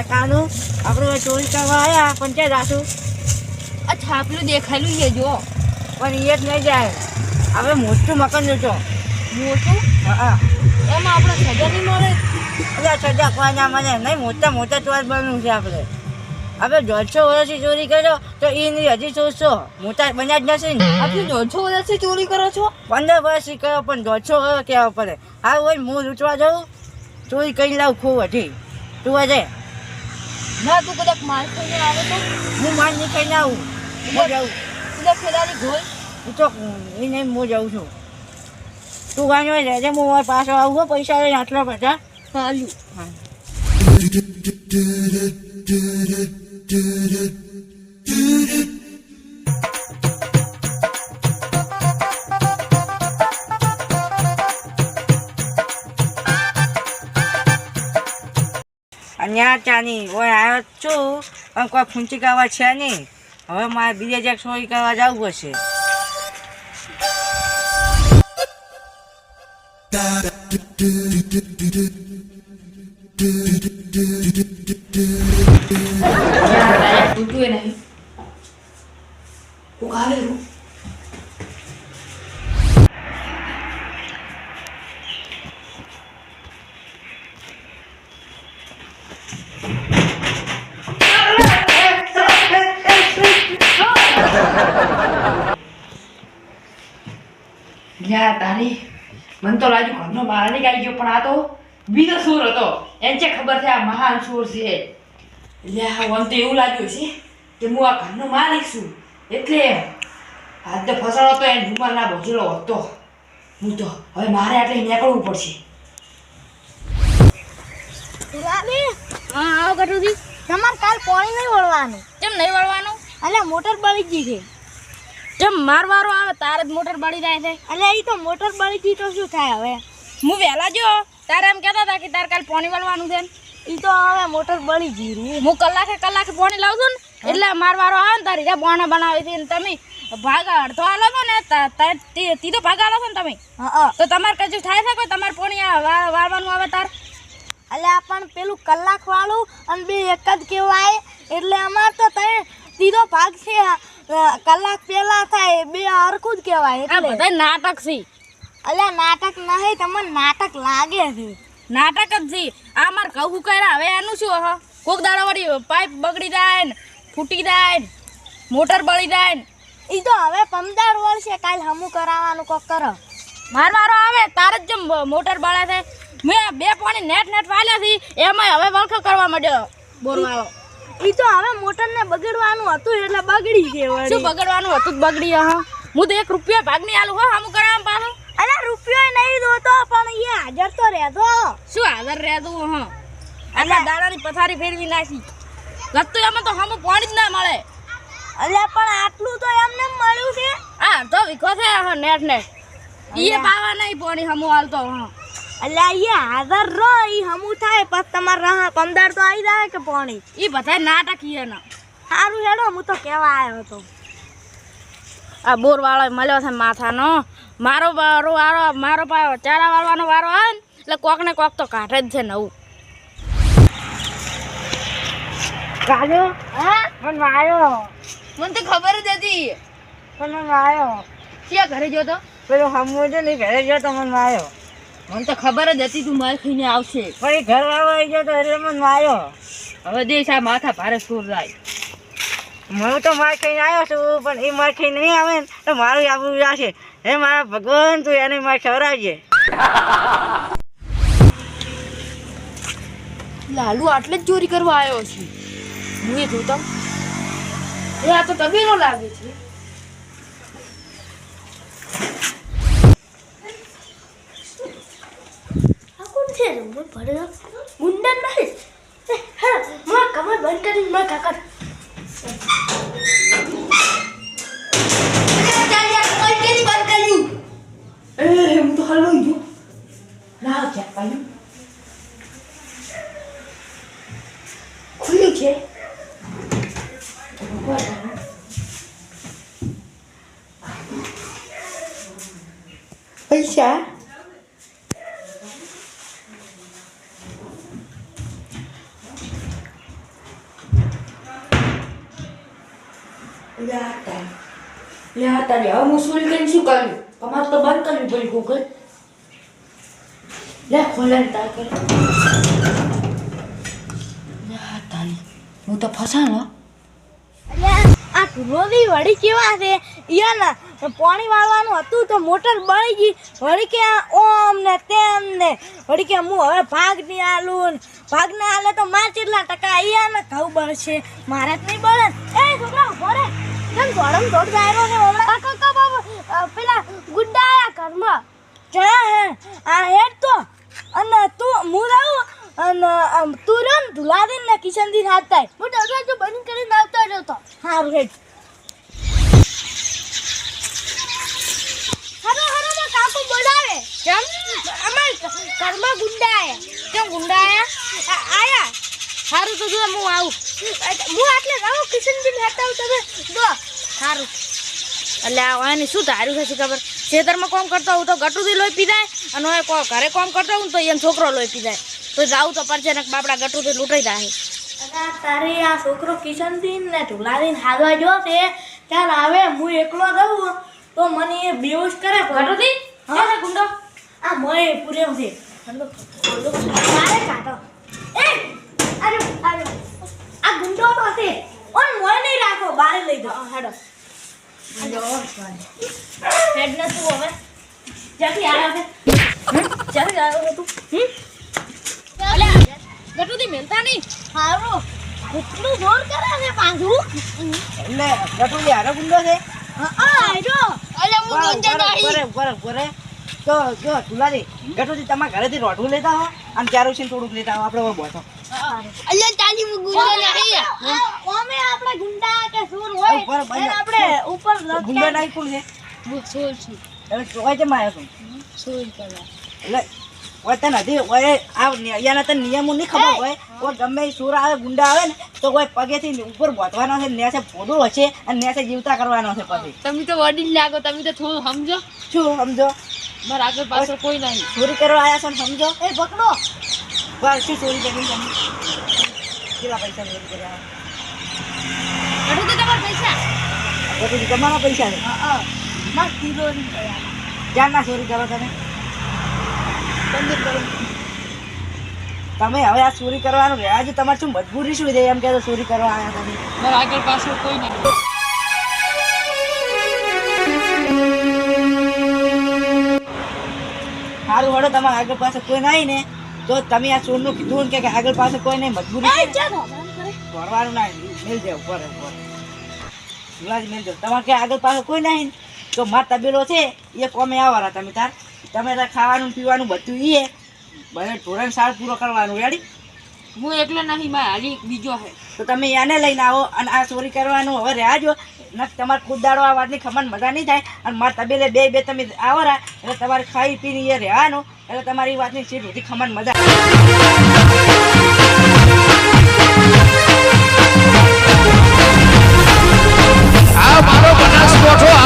એ કાનું આપણે ચોરી કરવા આવ્યા પણ ક્યાં જાશું? આ છાપલું દેખાયેલું છે જો. પણ એ જ નહીં જાય. આપણે મોટું મકાન જોજો. મોટું? હા. એમાં આપણે સજા નહીં મળે? એટલે સજા કોઈ ના મને નહીં મોટા મોટા ચોર બનવું છે આપણે. આપણે દોઢસો વર્ષથી ચોરી કર્યો તો એની હજી સોચશો મોટા બન્યા જ નથી આપણે દોઢસો વર્ષથી ચોરી કરો છો? પંદર વર્ષથી કરો પણ દોઢસો વર્ષ કહેવા પડે? હા હોય હું લૂંટવા જાઉં? ચોરી કરી લાવું ખૂબ હજી તું આજે? ના તું કદાચ માર ખાઈને આવે તો? હું માન નહીં ખાઈને આવું. હું જાઉં. કદાચ ખેલાડી ગોલ. હું તો એ નહીં હું જાઉં છું. તું ગાંજો રહેજે હું મારા પાછો આવું હો પૈસા લઈને આટલા બધા. ચાલ્યું હા અહીંયા ચાની ઓય આવ્યો છું, પણ કોઈ ફૂંચી કરવા છે નહીં. હવે મારે બીજે જ્યાં ચોરી કરવા જવું પડશે. નહીં. મને તો લાગ્યું ઘરનો બહાર આવી ગયો, પણ આ તો બીજો સુર હતો. એને છે ખબર છે, આ મહાન સુર છે. એટલે મને તો એવું લાગ્યું છે કે હું આ ઘરનો માલિક છું. એટલે હાથ તો ફસાડો એને રૂમાલના ભોજલો હતો. હું તો હવે મારે આટલે નીકળવું પડશે. હા આવો કટુજી તમારે કાલ પાણી નહીં વળવાનું. કેમ નહીં વળવાનું? અલ્યા મોટર બળી ગઈ છે. જેમ મારવારો આવે તારે જ મોટર બળી જાય છે. અલ્યા એ તો મોટર બળી ગઈ તો શું થાય હવે? હું વહેલા જો તારે એમ કહેતા હતા કે તારે કાલ પાણી વળવાનું છે. એ તો હવે મોટર બળી ગઈ હું કલાકે કલાકે પાણી લાવું છું ને એટલે મારવારો આવે ને તારી જ્યાં બોણા બનાવી ને તમે ભાગ અડધો આલો છો ને તીધો ભાગ આલો છો ને તમે. તો તમારે કજું થાય છે કોઈ? તમારે પોણી વાળવાનું આવે તાર? અલ્યા પણ પેલું કલાક વાળું અને બે એક જ કહેવાય. એટલે અમાર તો તે તીધો ભાગ છે. કલાક પહેલા થાય બે હરખું જ કહેવાય આ એટલે. બધા નાટક છે. અલ્યા નાટક નહીં તમને નાટક લાગે છે. નાટક જ છે. આ માર કહું કર્યા હવે એનું શું હ? કોક દાડો વળી પાઇપ બગડી જાય ને ફૂટી જાય ને મોટર બળી જાય ને. એ તો હવે પમદાર વર્ષે કાલ હમું કરાવવાનું કોક કરો. માર મારો આવે તાર જ જેમ મોટર બળે છે. મેં બે પાણી નેટ નેટ વાલ્યા છે એમાંય હવે વળખો કરવા માંડ્યો બોરવાળો. એ તો હવે મોટરને બગડવાનું હતું એટલે બગડી ગયો શું બગડવાનું હતું? બગડી હા. હું તો એક રૂપિયા ભાગની આલું હો આમ કરવા પાછું. અરે રૂપિયો નહીં દોતો પણ એ હાજર તો રહેતો. શું હાજર રહેતું હા? આટલા દાડાની પથારી ફેરવી નાખી. લગતું એમાં તો હમ પાણી જ ના મળે. એટલે પણ આટલું તો એમને મળ્યું છે. આ તો વિખો છે હા નેટ નેટ ઈએ પાવા નહીં પાણી હમું હાલતો હા. અલ્યા અહીંયા હાજર રહો એ હમું થાય. પછી તમારે રાહ પંદર તો આવી જાય કે પાણી. એ બધા નાટક ના સારું હેડો હું તો કહેવા આવ્યો હતો આ બોર વાળો મળ્યો છે માથાનો. મારો વારો વારો મારો પાયો ચારા વાળવાનો વારો આવે ને એટલે કોક ને કોક તો કાઢે જ છે નવું. કાજો હા? પણ માર્યો મને તો ખબર જ હતી. પણ મને માર્યો ક્યાં ઘરે ગયો તો? પેલો હમવો છે ને ઘરે ગયો તો મને માર્યો મને તો ખબર જ હતી તું માર ખાઈને આવશે. પછી ઘર વાળો આવી ગયો તો એટલે મને માર્યો હવે દેશ આ માથા ભારે સુર જાય હું તો માર ખાઈને આવ્યો છું પણ એ માર ખાઈ નહીં આવે ને તો મારું આબરું જશે હે મારા ભગવાન તું એને માર ખવડાવજે. લાલુ આટલે જ ચોરી કરવા આવ્યો છે. હું એ જોતા. એ આ તો તબેલો લાગે છે. છે રમણ ભરે. મુંડન નહીં. હા માં કમર બંધ કરીને માં કાકા ના પૈસા? લે આ તારી હવે હું ચોરી કરીને શું કર્યું તમારે તો બંધ કરવી પડી ગૂગલ લે ખોલે તાર કરે લે આ તારી હું તો ફસાણો આ ઢોલી વળી કેવા છે? યાના પાણી વાળવાનું હતું તો મોટર બળી ગઈ. વળી કે ઓમ ને તેમ ને. વળી કે હું હવે ભાગ નહીં આલું ભાગ ના આલે તો માર કેટલા ટકા? અહીંયા ને ઘઉં બળશે મારે જ નહીં બળે એ, છોકરા, ઊભો રે કેમ દોડમ દોડ ને હમણાં કાકા કાકા પેલા ગુડ્ડા આયા ઘરમાં. જયા હે આ હેડ તો. અને તું હું રહું અને તું રહ્યો ને ધુલાદીન ને કિશનદી હાથ. થાય હું દરવાજો બંધ કરીને આવતો રહ્યો તો હારું હેડ. કેમ? અમાર ઘરમાં ગુંડા આયા. કેમ ગુંડા આયા. હારું તો જો હું આવું. હું આટલે રહું ને આવું તમે. જો હારું. એટલે આ એની શું ધાર્યું છે શી ખબર? ખેતરમાં કોમ કરતો હું તો ગટુથી લોહી પી જાય અને ઘરે કોમ કરતો હું તો એમ છોકરો લોહી પી જાય તો જાવું તો પડશે ને બાપડા ગટુથી લૂંટાઈ જાય. તારે આ છોકરો કિશનથી ને ઢોલાદીન હાલવા જો છે. ત્યારે આવે હું એકલો રહું. તો મને એ બેહોશ કરે ગટુથી હા. ગુંડો? આ મોય પૂર્યો છે. કાઢો. એ અરે અરે આ ગુંડો તો છે ઓન મોય નહીં રાખો બારે લઈ જાઓ. હેડો હેડ. ન તું હવે. જલ્દી આવ્યો જલ્દી? જ્યાંથી તું? હમ? અલ્યા ગટુથી મેલતા નહીં. હારું. એટલું જોર કરે છે પાછું એટલે ગટુડી હારો ગુંડો છે? હા આજો અલ્યા હું બરે બરે બરે તો જો તુલાજી ગટુજી તમારા ઘરેથી રોટવું લેતા હો અને છે થોડુંક લેતા હો આપણે બોતો અલ્યા તાલી ગુંડો નહીં ઓમે આપણે ગુંડા કે સુર હોય ઉપર. આપણે ઉપર ગુંડા નાઈ કોણ છે. હું સોલ છું. એટલે ચોકાઈ જમ માયા છું સુર કરવા. એટલે ઓય તને હજી ઓય આ અહીંયાના તને નિયમો નહીં ખબર હોય. કોઈ ગમે સુર આવે ગુંડા આવે ને તો કોઈ પગેથી ઉપર બોધવાનો છે નેસે ભોદો હશે અને નેસે જીવતા કરવાનો છે પછી. તમે તો વડીલ લાગો તમે તો થોડું સમજો. શું સમજો? મારા આગળ પાછળ કોઈ નહીં. ચોરી કરવા આવ્યા છો ને સમજો? એ પકડો બસ શું ચોરી કરી તમે કેટલા પૈસા ચોરી કર્યા? તમારા પૈસા. તમારા પૈસા છે. હા કીધો કિલો ની ગયા ક્યાં ચોરી કરો તમે? તમે હવે આ ચોરી કરવાનું રહ્યા છે તમારે શું મજબૂરી શું છે? એમ કે ચોરી કરવા આવ્યા તમે. મારા આગળ પાછળ કોઈ નહીં. સારું હડો તમારે આગળ પાસે કોઈ નહીં ને. તો તમે આ ચોરનું કીધું ને કે આગળ પાસે કોઈ નહીં મજબૂરી છે ને, મેલ જાય ઉપર ઉપર શિવાજી મેલ જાવ તમારે કે આગળ પાસે કોઈ નહીં? તો માર તબેલો છે એ કોમે આવવાના તમે તાર. તમે તાર ખાવાનું પીવાનું બધું એ. બધે ધોરણ સાર પૂરો કરવાનું. રેડી હું એકલો નહીં મારે હાલી બીજો હે. તો તમે એને લઈને આવો અને આ ચોરી કરવાનું. હવે રહેજો નથી તમારે ખુદ દાડો આ વાતની ખબર મજા નહીં થાય. અને મારા તબેલે બે બે તમે આવો રહ્યા એટલે તમારે ખાઈ પીને એ રહેવાનું. એટલે તમારી વાતની સીટ સુધી ખમણ મજા આ મારો બનાસકોઠો